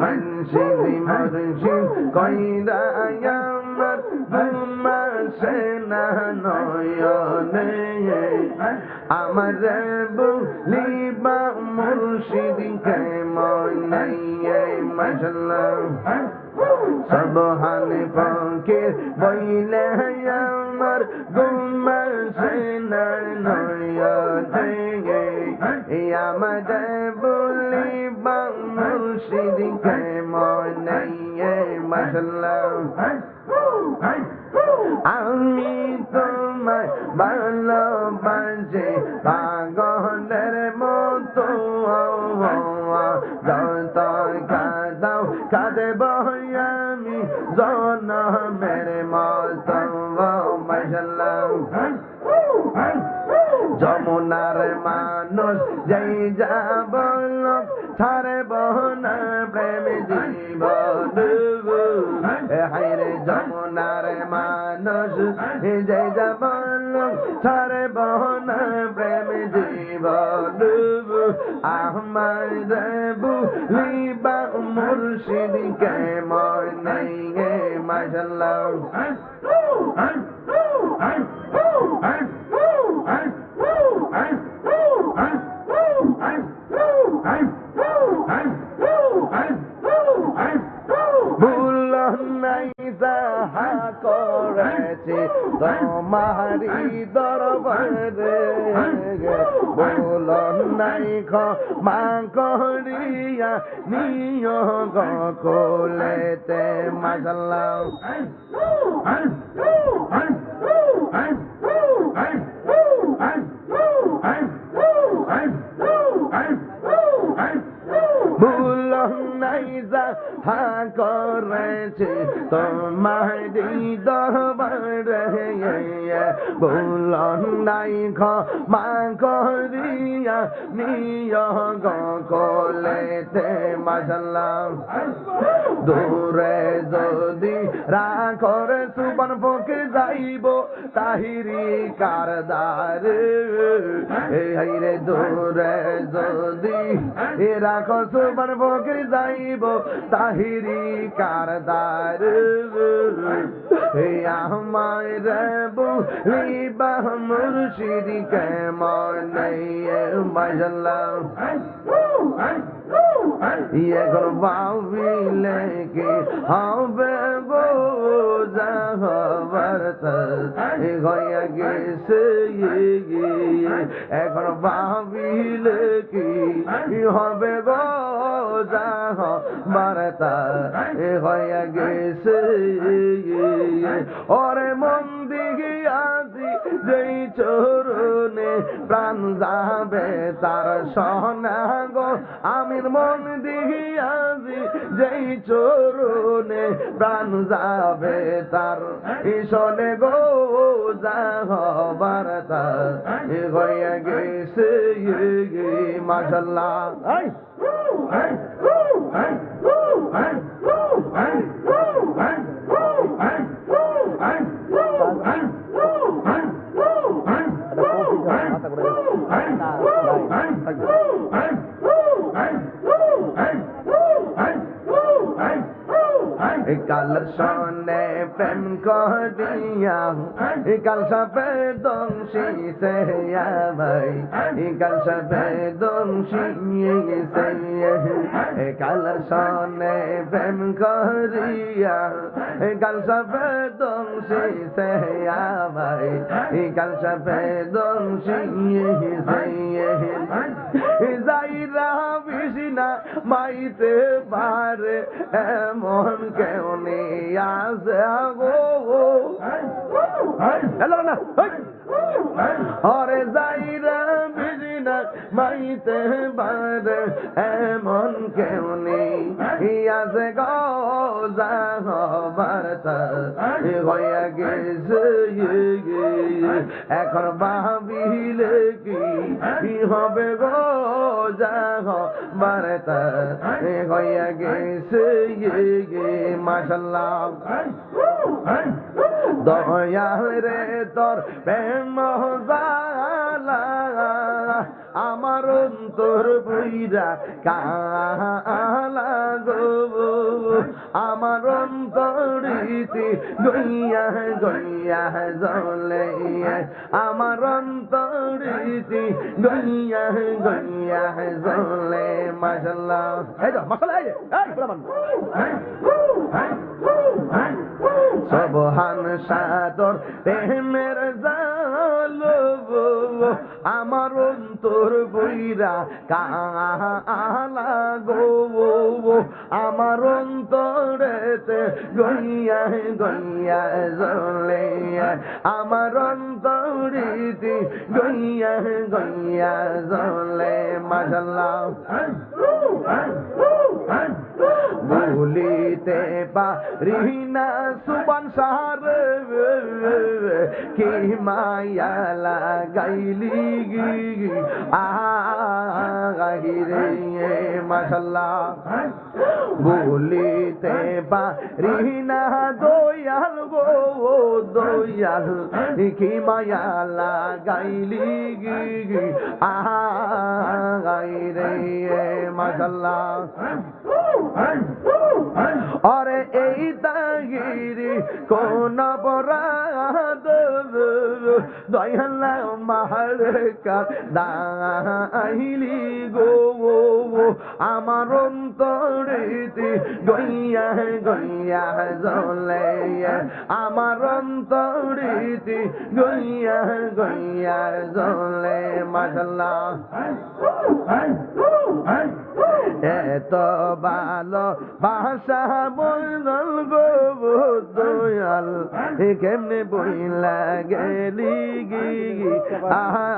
মনসিদি মরশিদ কইরা আমার ঘুমাসে না নয়নে আমার বলিবা মুর্শিদ কে মনে মশলা সবহান ফকির বইলে আমার ঘুমাসে না নয়নে মুর্শিদ কে মনে মশলা আমি তোমায় ভালোবাসি পাগলের মতো যত কাদাও কাঁদব আমি জনমের মতো মশলা যমুনার মানুষ যেই যাব হাইরে যমুনার মানুষ। যে যাব ছাড়ব বহন প্রেম জীবন। আমার বুলিবা মুর্শিদ কে মনে মাসাল্লাহ করেছে। তোমারি দরবারে ভুল নাই মা করিয়া নিয়োগ কোলেতে মাসাল্লাহ। নাই যাহা করেছে তোমারি দরবারে ভুল নাই মা করিয়া নিয়োগ কোলেতে মাসাল্লাহ দূরে যদি রাখর সুবন ফকে যাইব, তাহিরি কারদার। রে, দূরে যদি রাখ সুবন ফকে যাইব তাহিরি কারদার। হে আমায় বুলিবা মুর্শিদি কেমন মনে মাসাল্লাহ এখন ভাবিলে কি হবে বোঝা হবার হইয়া গেছে এখন ভাবিলে কি হবে বোঝা এ হইয়া গেছে ওরে মন দিকে যেই চরণে প্রাণ যাবে, তার সহনা গো আমির মন দিয়াছি যেই চরণে প্রাণ যাবে, তার ঈশনে গো, যা তার হইয়া গেছে মাসাল্লাহ これです。কাল সনে প্রেম করিয়া কাল সবে দংশী সে ভাই কাল সবে দংশী সে কাল সনে প্রেম করিয়া কাল সবে দংশী সে ভাই কাল সবে দংশী সে মাইতে পারে এমন কেউ আসে গো হ্যালো না হরে বিশিনা মাইতে পারে এমন কেউ নেই। আছে গো যা হবার হইয়া গেছে এখন ভাবিলে কি হবে গো যা হবার হইয়া গেছে মাসাল্লাহ দয়াল রে তোর প্রেম জালা আমার অন্তর বইরা কালা গো। আমার অন্তরিতে গইয়া গইয়া জলে আমার অন্তরিতে গইয়া গইয়া জলে মাশাল্লাহ এই তো মশলা এই পোলা সবহান সাদর প্রেমের জালো। আমার অন্তর বইরা কালা গো আমার অন্তরেতে গইয়া গইয়া জলে আমার অন্তরিতে গইয়া গইয়া জলে মাশাল্লাহ ভুলিতে পারি না সুবান সার কি মায়া লাগাইলি আহিরে মাশাল্লাহ। ভুলিতে পারি না দয়াল গো দয়াল। কি মায়া লাগাইলি আহিরে মাশাল্লাহ। অরে এই তাগিরি কোন বরাদ দয়ালা মাহার দাইলি গো আমার অন্তরিতে গইয়া গইয়া জলে আমার অন্তরিতে গইয়া গইয়া জলে মাশাল্লাহ এত ভালো ভাষা বলল গো দয়াল কেমনে বইলা গেলি গি? আহা